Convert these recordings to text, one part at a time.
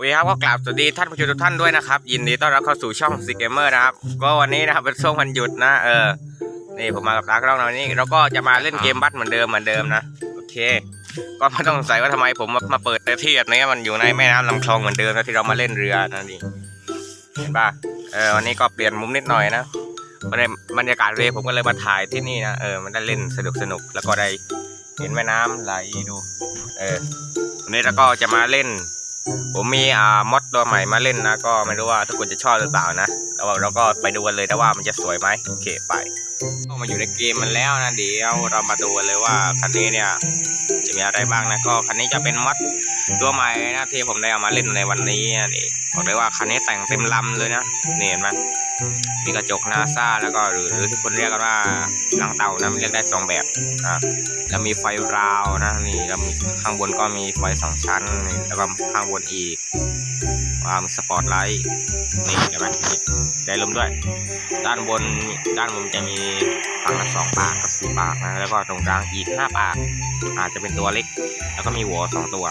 เคครับก็กราบสวัสดีท่านผู้ชมทุกท่านด้วยนะครับ ยินดีต้อนรับเข้าสู่ช่องซีเกมเมอร์นะครับ ก็วันนี้นะครับเป็นช่วงวันหยุดนะ เออ นี่ผมมากับตากล้องเรานี่เราก็จะมาเล่นเกมบัตเหมือนเดิมเหมือนเดิมนะ โอเค ก็ไม่ต้องสงสัยว่าทำไมผมมามาเปิดในที่แบบนี้มันอยู่ในแม่น้ำลำคลองเหมือนเดิมนะที่เรามาเล่นเรือนั่นเองเห็นป่ะเออวันนี้ก็เปลี่ยนมุมนิดหน่อยนะบรรยบรรยากาศเรือผมก็เลยมาถ่ายที่นี่นะเออมันได้เล่นสนุกสนุกแล้วก็ได้เห็นแม่น้ำไหลดู เออวันนี้เราก็จะมาเล่น ผมมีอ่ามอดตัวใหม่มาเล่นนะ ก็ไม่รู้ว่าทุกคนจะชอบหรือเปล่านะแล้วเราก็ไปดูกันเลยนะว่ามันจะสวยไหมโอเคไปก็มาอยู่ในเกมมันแล้วนะเดี๋ยวเรามาดูกันเลยว่าคันนี้เนี่ยจะมีอะไรบ้างนะก็คันนี้จะเป็นมอดตัวใหม่นะที่ผมได้เอามาเล่นในวันนี้นะี่บอกเลยว่าคันนี้แต่งเต็มลำเลยนะนี่เห็นไหม มีกระจกนาซาแล้วก็หรือหรือที่คนเรียกกันว่าหลังเต่านะมันเรียกได้สองแบบอะแล้วมีไฟราวนะนี่แล้วมีข้างบนก็มีไฟสองชั้นแล้วก็ข้างบนอีก ว่ามสปอตไลท์นี่เห็นไหมได้ลมด้วย ด้านบนด้านบนจะมีฝั่งละสองปากกับสี่ปากนะแล้วก็ตรงกลางอีกห้าปาก อาจจะเป็นตัวเล็ก แล้วก็มีหัวสองตัว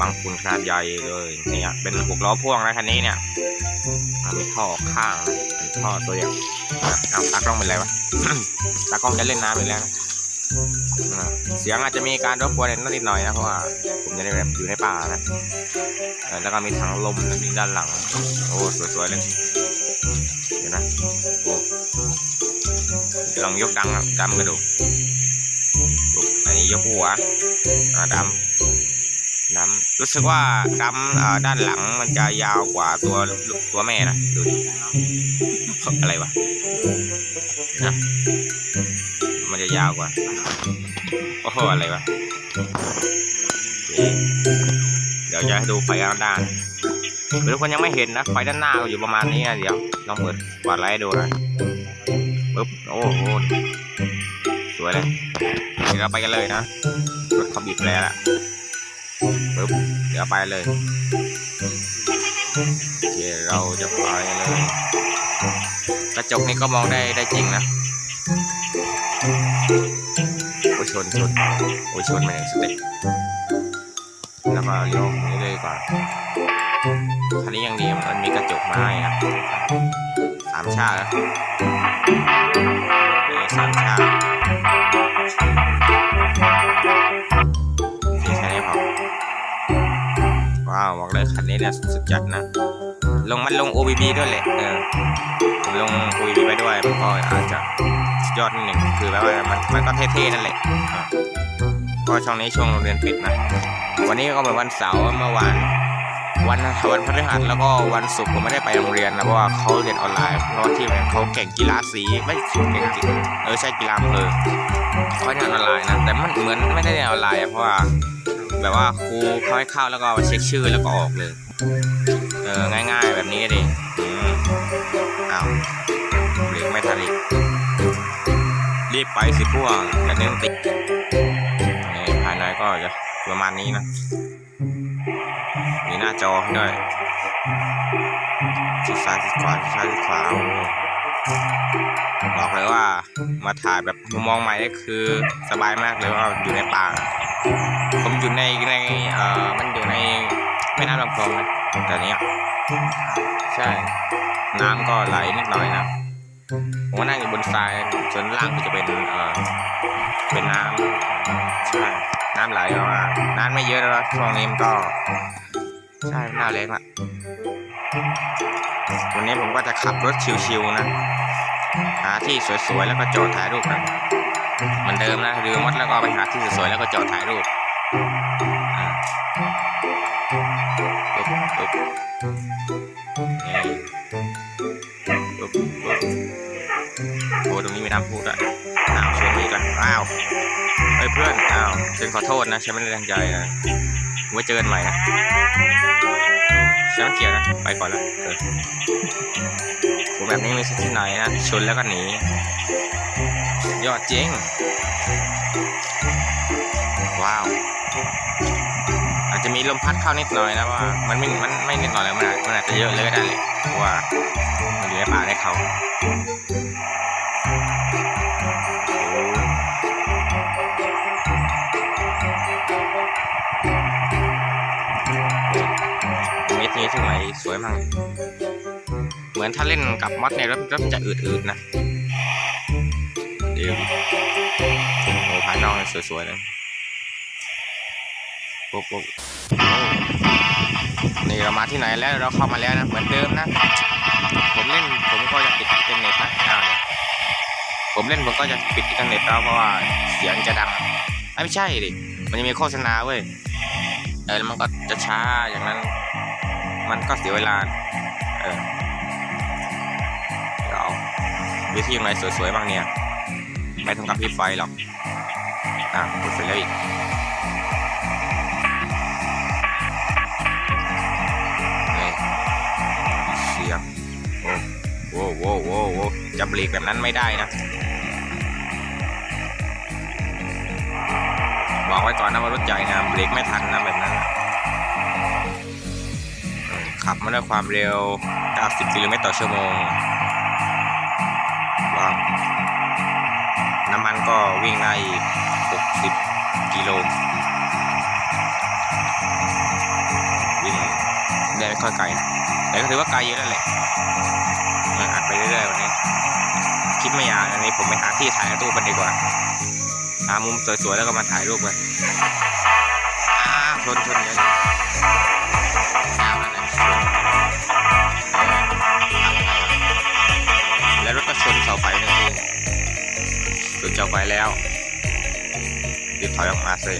บางคุณขนาดใหญ่เลยเนี่ยเป็นหกล้อพ่วงนะคันนี้เนี่ยมีท่อข้างเป็นท่อตัวอย่างอ่เอาตากล้องเป็นไรวะตากล้องจะเล่นน้ำอีกแล้วนะ เสียงอาจจะมีการรบกวนนิดหน่อยนะเพราะว่าผมจะได้แบบอยู่ในป่านะแล้วก็มีถังลมนะมีด้านหลัง โอ้สวยๆเลยเดี๋ยวนะโอ้ลองยกดังดำกระดูกอันนี้ยกหัวอ่าดำดำรู้สึกว่าดำอ่าด้านหลังมันจะยาวกว่าตัวตัวแม่นะดูดิอะไรวะนะ มันจะยาวกว่า โอ้โห อะไรวะ เดี๋ยวจะให้ดูไฟด้านหน้าทุกคนยังไม่เห็นนะ ไฟด้านหน้าก็อยู่ประมาณนี้นะเดี๋ยวลองเปิดกวาดไลท์ให้ดูนะปึ๊บ โอ้โห สวยเลย เดี๋ยวไปกันเลยนะรถเขาบีบแล้วปึ๊บ เดี๋ยวไปเลยโอเคเราจะไปเลยกระจกนี้ก็มองได้ได้จริงนะ โอ้ยชนชนโอ้ยชนแม่งสเต็ปแล้วก็เลี้ยวนี้เลยกว่าคันนี้ยังดีมันมีกระจกมาให้นะสามชาติแล้วนี่สามชาตินี่แค่นี้พอว้าวบอกเลยคันนี้เนี่ยสุดจัดนะ ลงมันลง OBB ด้วยแหละเออลง OBB ไปด้วยมันก็อาจจะ ยอดนิดหนึ่งคือแบบว่ามันมันก็เท่ๆนั่นแหละก็ช่วงนี้ช่วงโรงเรียนปิดนะวันนี้ก็เป็นวันเสาร์เมื่อวานวันวันพฤหัสแล้วก็วันศุกร์ผมไม่ได้ไปโรงเรียนนะเพราะว่าเขาเรียนออนไลน์เพราะที่เรียนเขาเก่งกีฬาสีไม่เก่งกีเออใช่กีฬาเภอเขาเรียนออนไลน์นะแต่มันเหมือนไม่ได้เรียนออนไลน์เพราะว่าแบบว่าครูเขาให้เข้าแล้วก็เช็คชื่อแล้วก็ออกเลยเออง่าย ๆ แบบนี้ดิอืมอ้าวเบรกไม่ทันอีก ไปสิพวกอย่าเดินติดนี่ภายในก็จะประมาณนี้นะ มีหน้าจอด้วยชิดซ้ายชิดขวาชิดซ้ายชิดขวาบอกเลยว่ามาถ่ายแบบมุมมองใหม่นี่คือสบายมากเลยว่าอยู่ในป่าผมอยู่ในในเอ่อมันอยู่ในแม่น้ำลำคลองนะแต่เนี้ยใช่ น้ำก็ไหลนิดหน่อยนะ ผมก็นั่งอยู่บนทรายส่วนล่างก็จะเป็นเอ่อเป็นน้ำใช่น้ำไหลเพราะว่าน้ำไม่เยอะแล้วช่วงนี้มันก็ใช่หน้าแรงละวันนี้ผมก็จะขับรถชิวๆนะ หาที่สวยๆแล้วก็จอดถ่ายรูปนะเหมือนเดิมนะเรือมดแล้วก็ไปหาที่สวยๆแล้วก็จอดถ่ายรูป มีน้ำพุด้วยอ้าวชวนมาอีกแล้วอ้าวเฮ้ยเพื่อนอ้าวฉันขอโทษนะฉันไม่ได้ตั้งใจนะไว้เจอกันใหม่นะฉันต้องเกียร์นะไปก่อนแล้วเออผมแบบนี้มีสักที่ไหนนะชนแล้วก็หนียอดจริงว้าวอาจจะมีลมพัดเข้านิดหน่อยนะว่า มันไม่ มันไม่นิดหน่อยแล้วมันอาจมันอาจจะเยอะเลยก็ได้เลยเพราะว่ามันอยู่ในป่าได้เขา มีที่ไหนสวยมั่งเหมือนถ้าเล่นกับมอดเนี่ยแล้วแล้วมันจะอืดๆนะเดี๋ยวโอ้ภายนอกเนี่ยสวยๆเลยปุ๊บปุ๊บนี่เรามาที่ไหนแล้วเราเข้ามาแล้วนะเหมือนเดิมนะ ผมเล่นผมก็จะปิดอินเทอร์เน็ตนะอ้าเนี่ยผมเล่นผมก็จะปิดอินเทอร์เน็ตแล้วเพราะว่าเสียงจะดังไม่ใช่ดิมันจะมีโฆษณาเว้ยเออแล้วมันก็จะช้าอย่างนั้น มันก็เสียเวลา เออเดี๋ยวเอาวิธีอะไรสวยๆบ้างเนี่ย ไม่ต้องกับพริบไฟหรอก อะกดเสร็จแล้วอีกเสียงโอ้โว้โว้โว้โว้จะเบรกแบบนั้นไม่ได้นะบอกไว้ก่อนนะว่ารถใหญ่นะเบรกไม่ทันนะแบบนั้นนะ ขับมาด้วยความเร็ว 90 กิโลเมตรต่อชั่วโมงว้าวน้ำมันก็วิ่งได้อีก 60 กิโลวิ่งได้ไม่ค่อยไกลแต่ก็ถือว่าไกลเยอะแล้วแหละเอออัดไปเรื่อยๆวันนี้คลิปไม่ยาวอันนี้ผมไปหาที่ถ่ายรูปกันดีกว่าหามุมสวยๆแล้วก็มาถ่ายรูปกันอ้าชนชนเยอ้าวนั่น แหละชนเออขับไปแล้วรถก็ชนเสาไฟนั่นเองชนเสาไฟแล้วรีบถอยออกมาสิ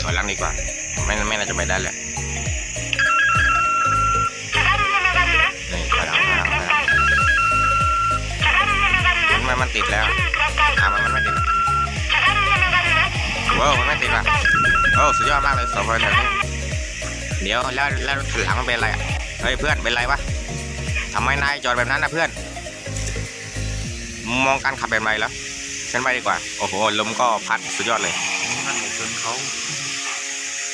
ถอยหลังดีกว่า ไม่ไม่น่าจะไปได้แหละนี่ถอยหลังถอยหลังถอยหลังทำไมมันติดแล้วอ่ามันมันไม่ติดว้าวมันไม่ติดว่ะโอ้สุดยอดมากเลยสองคนแถวนี้ เดี๋ยวแล้วแล้วถหลังมันเป็นอะไรอะเฮ้ยเพื่อนเป็นไรวะทำไมนายจอดแบบนั้นนะเพื่อน มองการขับแบบไรแล้วฉันไปดีกว่า โอ้โหลมก็พัดสุดยอดเลยนั่นชนเขา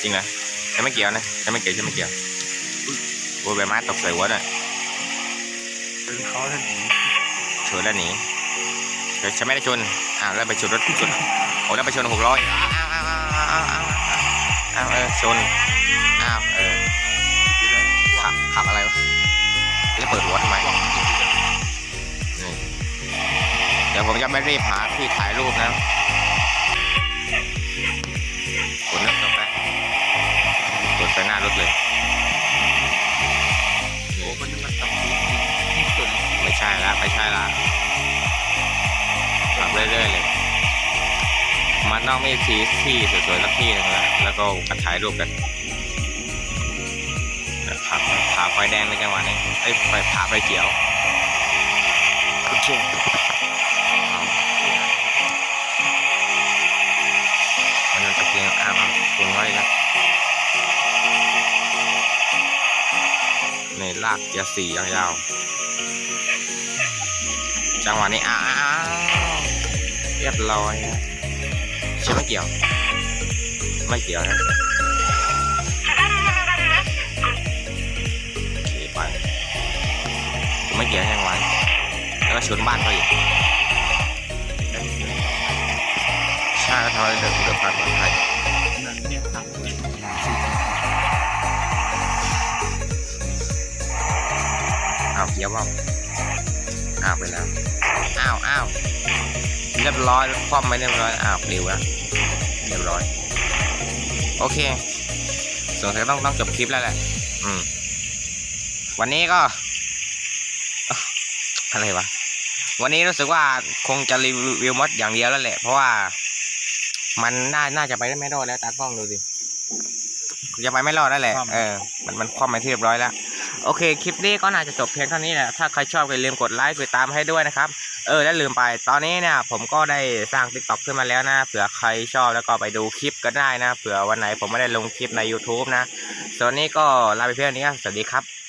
จริงเหรอฉันไม่เกี่ยวนะฉันไม่เกี่ยวฉันไม่เกี่ยวโอ้ยใบไม้ตกใส่หัวหน่อยชนเขาแล้วหนีชนแล้วหนีเฮ้ยฉันไม่ได้ชนอ้าวแล้วไปชนรถชนโอ้แล้วไปชนหกร้อยอ้าวอ้าวอ้าวอ้าว อ้าวเออชนอ้าวเออขับขับอะไรวะแล้วเปิดหัวทำไมนี่เดี๋ยวผมจะไม่รีบหาที่ถ่ายรูปนะกดเริ่มต้นไปกดไปหน้ารถเลยโอ้มันมันตำรวจที่ชนไม่ใช่ละไม่ใช่ละขับเรื่อยๆเลย มันต้องมีที่ที่สวยๆสักที่นึงนะแล้วก็มาถ่ายรูปกันขับผ่าไฟแดงในจังหวะนี้ไอ้ไฟผ่าไฟเขียวโอเคมันจะเพียงอ่ามันคุณไว้นะในลากยาสียาวๆจังหวะนี้อ้าวเรียบร้อยนะ ฉันไม่เกี่ยว ไม่เกี่ยวนะไปไม่เกี่ยวยังไงแล้วก็ชนบ้านเขาอีกใช่ก็ทำให้เดินเดินผ่านปลอดภัยนั่นเนี่ยทางเลยอ้าวเกี่ยวว่าอ้าวไปแล้ว อ้าวอ้าวเรียบร้อยคว่ำไปเรียบร้อย อ้าวปลิวแล้ว เรียบร้อย โอเคสงสัยต้องต้องจบคลิปแล้วแหละอืม วันนี้ก็เอ้ออะไรวะ วันนี้รู้สึกว่าคงจะรีวิวมดอย่างเดียวแล้วแหละ เพราะว่า มันน่าน่าจะไปได้ไม่รอดแล้วตากล้องดูสิจะไปไม่รอดแล้วแหละ เออ มันมันคว่ำไปที่เรียบร้อยแล้ว โอเค คลิปนี้ก็น่าจะจบเพียงเท่านี้แหละ ถ้าใครชอบก็อย่าลืมกดไลค์กดตามให้ด้วยนะครับ เออแล้วลืมไปตอนนี้เนี่ยผมก็ได้สร้าง t ิ k t o k ขึ้นมาแล้วนะเผื่อใครชอบแล้วก็ไปดูคลิปก็ได้นะเผื่อวันไหนผมไม่ได้ลงคลิปใน YouTube นะส่วนนี้ก็ลาไปเพียงเท่านี้สวัสดีครับ